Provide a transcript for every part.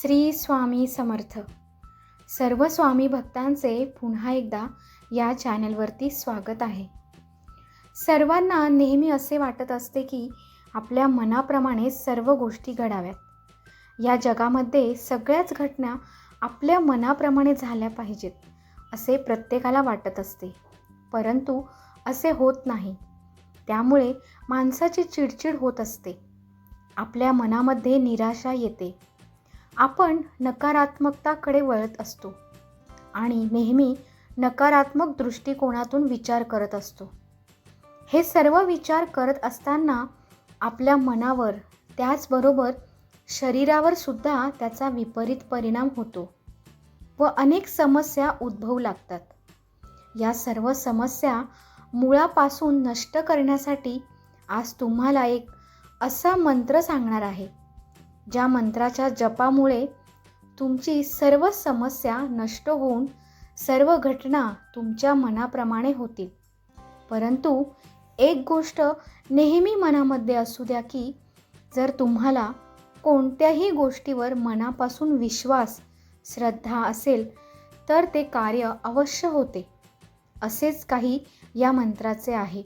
श्री स्वामी समर्थ. सर्व स्वामी भक्तांचे पुन्हा एकदा या चॅनलवरती स्वागत आहे. सर्वांना नेहमी असे वाटत असते की आपल्या मनाप्रमाणे सर्व गोष्टी घडाव्यात. या जगामध्ये सगळ्याच घटना आपल्या मनाप्रमाणे झाल्या पाहिजेत असे प्रत्येकाला वाटत असते. परंतु असे होत नाही. त्यामुळे माणसाची चिडचिड होत असते. आपल्या मनामध्ये निराशा येते. आपण नकारात्मकताकडे वळत असतो आणि नेहमी नकारात्मक दृष्टिकोनातून विचार करत असतो. हे सर्व विचार करत असताना आपल्या मनावर त्याचबरोबर शरीरावर सुद्धा त्याचा विपरीत परिणाम होतो व अनेक समस्या उद्भवू लागतात. या सर्व समस्या मुळापासून नष्ट करण्यासाठी आज तुम्हाला एक असा मंत्र सांगणार आहे. ज्या मंत्राच्या जपामुळे तुमची सर्व समस्या नष्ट होऊन सर्व घटना तुमच्या मनाप्रमाणे होतील. परंतु एक गोष्ट नेहमी मनामध्ये असू द्या की जर तुम्हाला कोणत्याही गोष्टीवर मनापासून विश्वास श्रद्धा असेल तर ते कार्य अवश्य होते. असेच काही या मंत्राचे आहे.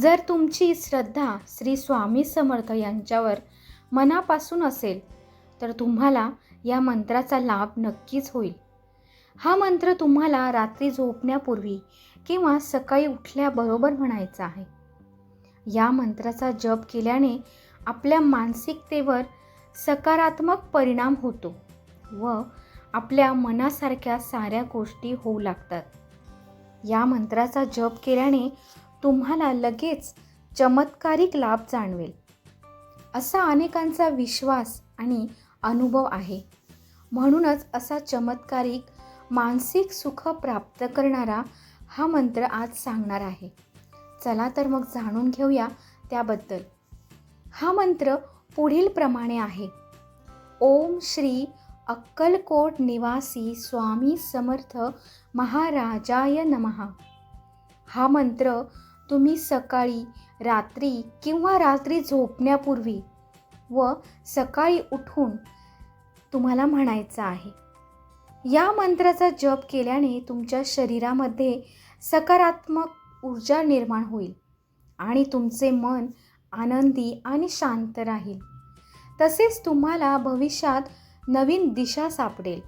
जर तुमची श्रद्धा श्री स्वामी समर्थ यांच्यावर मनापासून असेल तर तुम्हाला या मंत्राचा लाभ नक्कीच होईल. हा मंत्र तुम्हाला रात्री झोपण्यापूर्वी किंवा सकाळी उठल्याबरोबर म्हणायचा आहे. या मंत्राचा जप केल्याने आपल्या मानसिकतेवर सकारात्मक परिणाम होतो व आपल्या मनासारख्या साऱ्या गोष्टी होऊ लागतात. या मंत्राचा जप केल्याने तुम्हाला लगेच चमत्कारिक लाभ जाणवेल. असा अनेकांचा विश्वास आणि अनुभव आहे. म्हणूनच असा चमत्कारिक मानसिक सुख प्राप्त करणारा हा मंत्र आज सांगणार आहे. चला तर मग जाणून घेऊया त्याबद्दल. हा मंत्र पुढील प्रमाणे आहे. ओम श्री अक्कलकोट निवासी स्वामी समर्थ महाराजाय नमहा हा मंत्र तुम्ही सकाळी रात्री किंवा रात्री झोपण्यापूर्वी व सकाळी उठून तुम्हाला म्हणायचं आहे. या मंत्राचा जप केल्याने तुमच्या शरीरामध्ये सकारात्मक ऊर्जा निर्माण होईल आणि तुमचे मन आनंदी आणि शांत राहील. तसेच तुम्हाला भविष्यात नवीन दिशा सापडेल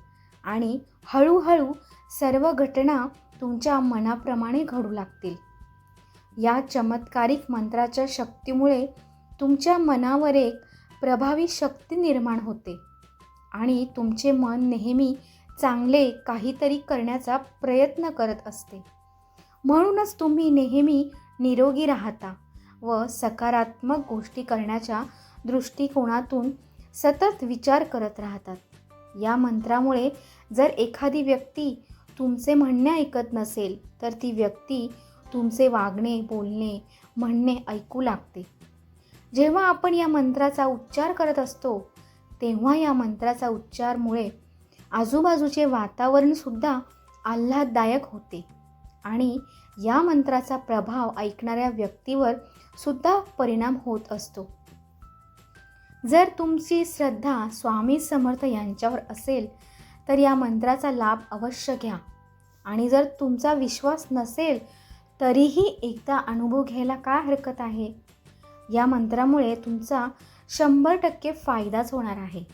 आणि हळूहळू सर्व घटना तुमच्या मनाप्रमाणे घडू लागतील. या चमत्कारिक मंत्राच्या शक्तीमुळे तुमच्या मनावर एक प्रभावी शक्ती निर्माण होते आणि तुमचे मन नेहमी चांगले काहीतरी करण्याचा प्रयत्न करत असते. म्हणूनच तुम्ही नेहमी निरोगी राहता व सकारात्मक गोष्टी करण्याच्या दृष्टिकोनातून सतत विचार करत राहतात. या मंत्रामुळे जर एखादी व्यक्ती तुमचे म्हणणे ऐकत नसेल तर ती व्यक्ती तुमचे वागणे बोलणे म्हणणे ऐकू लागते. जेव्हा आपण या मंत्राचा उच्चार करत असतो तेव्हा या मंत्राचा उच्चारमुळे आजूबाजूचे वातावरणसुद्धा आल्हाददायक होते आणि या मंत्राचा प्रभाव ऐकणाऱ्या व्यक्तीवर सुद्धा परिणाम होत असतो. जर तुमची श्रद्धा स्वामी समर्थ यांच्यावर असेल तर या मंत्राचा लाभ अवश्य घ्या आणि जर तुमचा विश्वास नसेल तरीही एकदा अनुभव घ्यायला काय हरकत आहे? या मंत्रामुळे तुमचा शंभर टक्के फायदाच होणार आहे.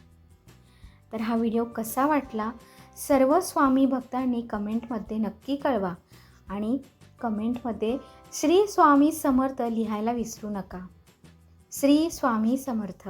तर हा व्हिडिओ कसा वाटला? सर्व स्वामी भक्तांनी कमेंटमध्ये नक्की कळवा आणि कमेंटमध्ये श्री स्वामी समर्थ लिहायला विसरू नका. श्री स्वामी समर्थ.